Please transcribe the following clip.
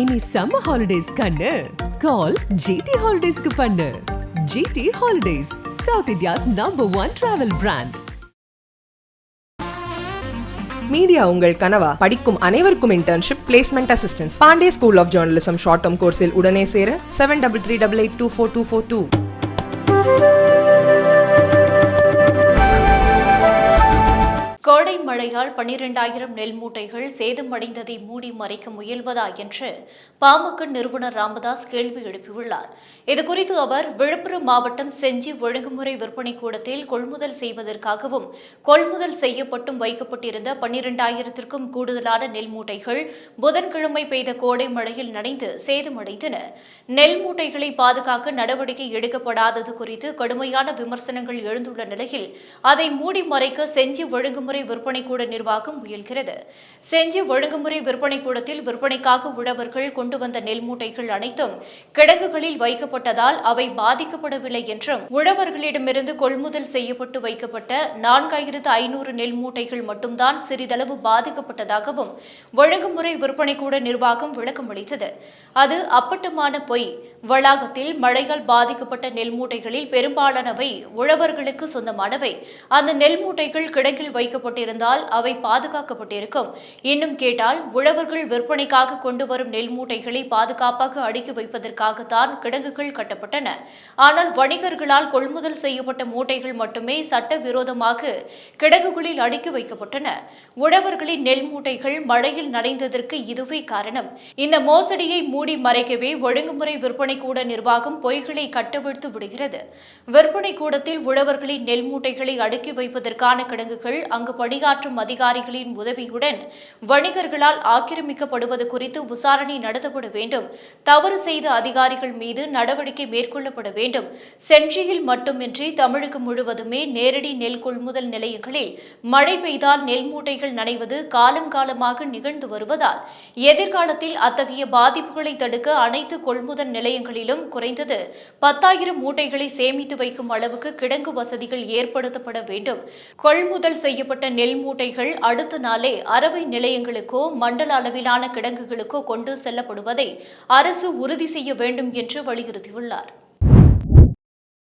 இனி summer holidays கண்ணு. கால் GT ஹாலிடேஸ்க்கு பண்ணு. GT holidays south India's number one travel brand media உங்கள் கனவா? படிக்கும் அனைவருக்கும் internship placement assistance Pandey school of journalism short term கோர்ஸில் உடனே சேர? Seven double three double eight two four two four two கோடை மழையால் பனிரெண்டாயிரம் நெல் மூட்டைகள் சேதமடைந்ததை மூடி மறைக்க முயல்வதா என்று பாமக நிறுவனர் ராமதாஸ் கேள்வி எழுப்பியுள்ளார். இதுகுறித்து அவர் விழுப்புரம் மாவட்டம் செஞ்சி ஒழுங்குமுறை விற்பனை கூடத்தில் கொள்முதல் செய்வதற்காகவும் கொள்முதல் செய்யப்பட்டும் வைக்கப்பட்டிருந்த பன்னிரெண்டாயிரத்திற்கும் கூடுதலான நெல் மூட்டைகள் புதன்கிழமை பெய்த கோடை மழையில் நனைந்து சேதமடைந்தன. நெல் மூட்டைகளை பாதுகாக்க நடவடிக்கை எடுக்கப்படாதது குறித்து கடுமையான விமர்சனங்கள் எழுந்துள்ள நிலையில் அதை மூடி மறைக்க செஞ்சி ஒழுங்குமுறை விற்பனை கூட நிர்வாகம் முயல்கிறது. செஞ்சி ஒழுங்குமுறை விற்பனை கூடத்தில் விற்பனைக்காக உழவர்கள் கொண்டு வந்த நெல் மூட்டைகள் அனைத்தும் கிடங்குகளில் வைக்கப்பட்டதால் அவை பாதிக்கப்படவில்லை என்றும் உழவர்களிடமிருந்து கொள்முதல் செய்யப்பட்டு வைக்கப்பட்ட நான்காயிரத்து ஐநூறு நெல் மூட்டைகள் மட்டும்தான் சிறிதளவு பாதிக்கப்பட்டதாகவும் ஒழுங்குமுறை விற்பனை கூட நிர்வாகம் விளக்கம் அளித்தது. அது அப்பட்டமான பொய். வளாகத்தில் மழையால் பாதிக்கப்பட்ட நெல் மூட்டைகளில் பெரும்பாலானவை உழவர்களுக்கு சொந்தமானவை. அந்த நெல் மூட்டைகள் கிடங்கில் வைக்கப்பட்டு வைக்கப்பட்டிருந்தால் அவை பாதுகாக்கப்பட்டிருக்கும். இன்னும் கேட்டால் உழவர்கள் விற்பனைக்காக கொண்டு வரும் நெல் மூட்டைகளை பாதுகாப்பாக அடுக்கி வைப்பதற்காகத்தான் கிடங்குகள் கட்டப்பட்டன. ஆனால் வணிகர்களால் கொள்முதல் செய்யப்பட்ட மூட்டைகள் மட்டுமே சட்டவிரோதமாக கிடங்குகளில் அடுக்கி வைக்கப்பட்டன. உழவர்களின் நெல் மூட்டைகள் மழையில் நனைந்ததற்கு இதுவே காரணம். இந்த மோசடியை மூடி மறைக்கவே ஒழுங்குமுறை விற்பனை கூட நிர்வாகம் பொய்களை கட்டவிழ்த்து விடுகிறது. விற்பனை கூடத்தில் உழவர்களின் நெல் மூட்டைகளை அடுக்கி வைப்பதற்கான கிடங்குகள் அங்கு பணியாற்றும் அதிகாரிகளின் உதவியுடன் வணிகர்களால் ஆக்கிரமிக்கப்படுவது குறித்து விசாரணை நடத்தப்பட வேண்டும். தவறு செய்த அதிகாரிகள் மீது நடவடிக்கை மேற்கொள்ளப்பட வேண்டும். சென்றியில் மட்டுமின்றி தமிழகம் முழுவதுமே நேரடி நெல் கொள்முதல் நிலையங்களில் மழை பெய்தால் நெல் மூட்டைகள் நனைவது காலம் காலமாக நிகழ்ந்து வருவதால் எதிர்காலத்தில் அத்தகைய பாதிப்புகளை தடுக்க அனைத்து கொள்முதல் நிலையங்களிலும் குறைந்தது பத்தாயிரம் மூட்டைகளை சேமித்து வைக்கும் அளவுக்கு கிடங்கு வசதிகள் ஏற்படுத்தப்பட வேண்டும். கொள்முதல் செய்யப்பட்ட செய்யப்பட்ட நெல் மூட்டைகள் அடுத்த நாளே அரவை நிலையங்களுக்கோ மண்டல அளவிலான கிடங்குகளுக்கோ கொண்டு செல்லப்படுவதை அரசு உறுதி செய்ய வேண்டும் என்று வலியுறுத்தியுள்ளார்.